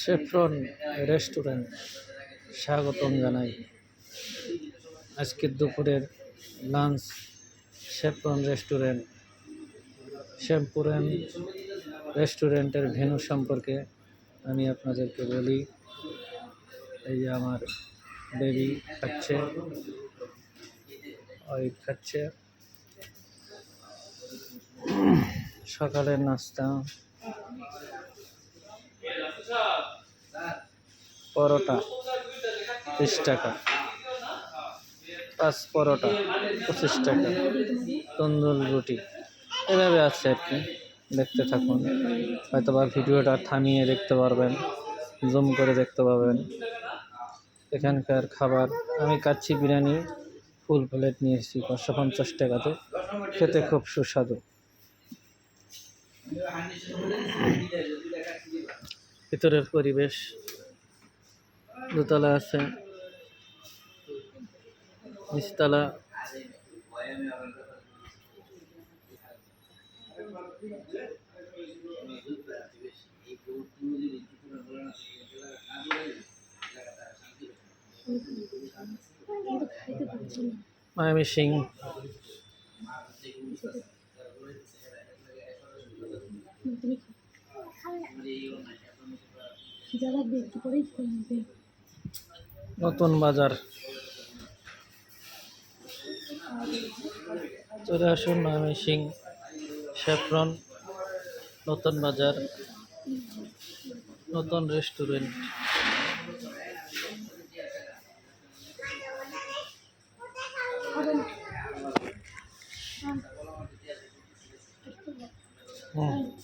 শেফরন restaurant স্বাগতম জানাই। আজকের দুপুরের লাঞ্চ শেফরন রেস্টুরেন্ট শ্যামপুরেন রেস্টুরেন্টের ভেন্যু সম্পর্কে আমি আপনাদেরকে বলি, এই যে আমার বেবি খাচ্ছে ওই খাচ্ছে। সকালের নাস্তা পরোটা, তিরিশ টাকা। পাঁচ পরোটা, পঁচিশ টাকা। তন্দুর রুটি। এভাবে আছে আর কি। দেখতে থাকুন। হয়তো বা ভিডিওটা থামিয়ে দেখতে পারবেন, জুম করে দেখতে পাবেন এখানকার খাবার, আমি কাচ্ছি বিরিয়ানি ফুল প্লেট নিয়ে এসেছি পাঁচশো পঞ্চাশ টাকাতে। খেতে খুব সুস্বাদু। ভিতরের পরিবেশ দোতলা আছে। নিচতলা। মায়ামি সিং। খিদা লাগবে একটু নতুন বাজার। চলে আসুন সিং শেফরন নতুন বাজার নতুন রেস্টুরেন্ট। হুম।